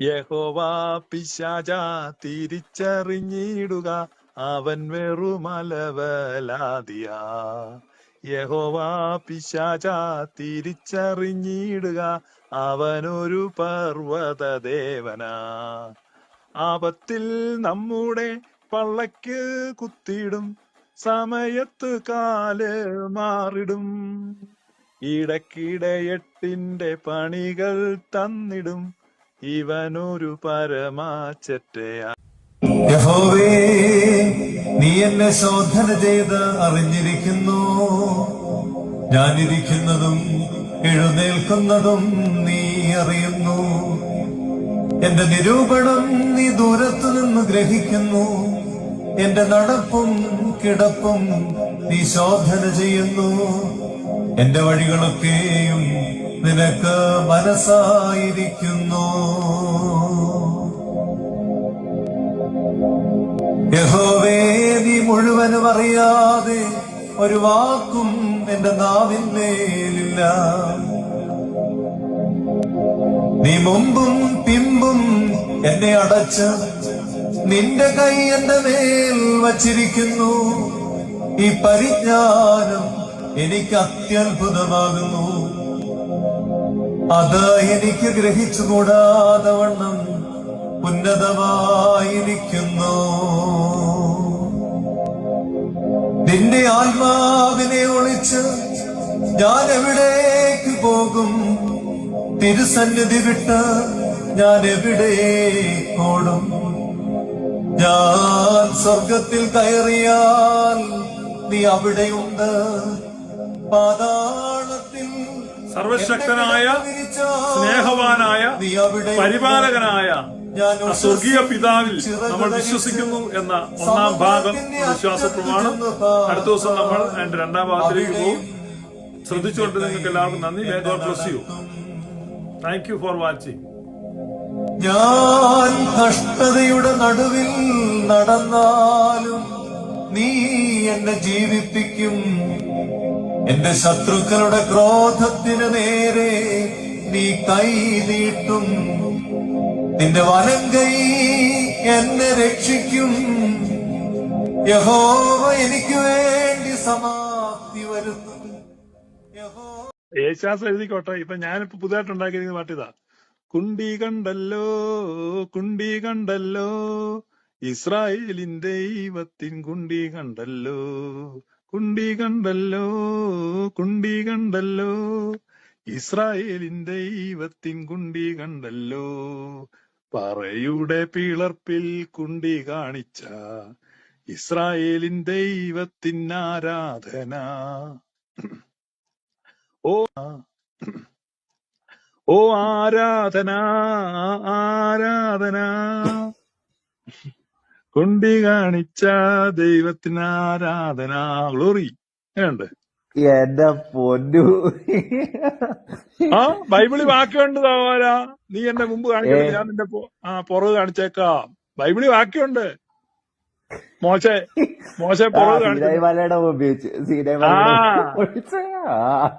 യഹോവ പിശാച തിരിച്ചറിഞ്ഞിടുക അവൻ വെറുമലവലാദിയ യഹോവാ പിശാച തിരിച്ചറിഞ്ഞിടുക അവനൊരു പർവത ദേവനാ ആപത്തിൽ നമ്മുടെ പള്ളയ്ക്ക് കുത്തിയിടും സമയത്ത് കാൽ മാറിടും. ഇടക്കിടെ എട്ടിന്റെ പണികൾ തന്നിടും ഇവനൊരു യഹോവേ നീ എന്നെ ശോധന ചെയ്ത് അറിഞ്ഞിരിക്കുന്നു. ഞാനിരിക്കുന്നതും എഴുന്നേൽക്കുന്നതും നീ അറിയുന്നു. എന്റെ നിരൂപണം നീ ദൂരത്തു നിന്ന് ഗ്രഹിക്കുന്നു. എന്റെ നടപ്പും കിടപ്പും നീ ശോധന ചെയ്യുന്നു. എന്റെ വഴികളൊക്കെയും നിനക്ക് മനസ്സായിരിക്കുന്നു. യഹോവേ നീ മുഴുവനും അറിയാതെ ഒരു വാക്കും എന്റെ നാവിന്മേലില്ല നീ മുമ്പും പിമ്പും എന്നെ അടച്ച് നിന്റെ കൈ എന്റെ മേൽ വച്ചിരിക്കുന്നു. ഈ പരിജ്ഞാനം എനിക്ക് അത്യത്ഭുതമാകുന്നു. അത് എനിക്ക് ഗ്രഹിച്ചുകൂടാതെ വണ്ണം ഉന്നതമായിരിക്കുന്നു. നിന്റെ ആത്മാവിനെ ഒളിച്ച് ഞാൻ എവിടേക്ക് പോകും? തിരുസന്നിധി വിട്ട് ഞാൻ എവിടേക്കോടും ഞാൻ സ്വർഗത്തിൽ കയറിയാൽ നീ അവിടെയുണ്ട്. പാതാളത്തിൽ സർവശക്തനായ, സ്നേഹവാനായ പരിപാലകനായ സ്വർഗീയ പിതാവിൽ നമ്മൾ വിശ്വസിക്കുന്നു എന്ന ഒന്നാം ഭാഗം വിശ്വാസ പ്രമാണം അടുത്ത ദിവസം നമ്മൾ അതിന്റെ രണ്ടാം ഭാഗത്തിലേക്ക് പോകും. ശ്രദ്ധിച്ചുകൊണ്ട് നിങ്ങൾക്ക് എല്ലാവർക്കും നന്ദി. May bless you thank you for watching ഞാൻ കഷ്ടതയുടെ നടുവിൽ നടന്നാലും നീ എന്നെ ജീവിപ്പിക്കും. എന്റെ ശത്രുക്കളുടെ ക്രോധത്തിന് നേരെ നീ കൈ നീട്ടും. നിന്റെ വലം കൈ എന്നെ രക്ഷിക്കും. യഹോവ എനിക്ക് വേണ്ടി സമാപ്തി വരുത്തും. യേശാസ് എഴുതിക്കോട്ടെ ഇപ്പൊ ഞാനിപ്പോ പുതുതായിട്ട് ഉണ്ടാക്കിയിരിക്കുന്ന പാട്ടിതാ കുണ്ടി കണ്ടല്ലോ കുണ്ടി കണ്ടല്ലോ ഇസ്രായേലിന്റെ ദൈവത്തിൻ കുണ്ടി കണ്ടല്ലോ കുണ്ടി കണ്ടല്ലോ കുണ്ടി കണ്ടല്ലോ ഇസ്രായേലിൻ ദൈവത്തിൻ കുണ്ടി കണ്ടല്ലോ പറയുടെ പിളർപ്പിൽ കുണ്ടി കാണിച്ച ഇസ്രായേലിൻ ദൈവത്തിൻ ആരാധന. ഓ ഓ ആരാധന ആരാധന. കുണ്ടി കാണിച്ച ദൈവത്തിന് ആരാധന? ഗ്ലോറി. അങ്ങനെയുണ്ട് എന്റെ പൊന്നു. ആ ബൈബിളി വാക്കുണ്ട് സഹോദരാ നീ എന്റെ മുമ്പ് കാണിക്കണ്ട ഞാൻ നിന്റെ ആ പുറകു കാണിച്ചേക്കാം. ബൈബിളി വാക്കുണ്ട് മോശെ മോശ പുറകെ കാണിച്ചു.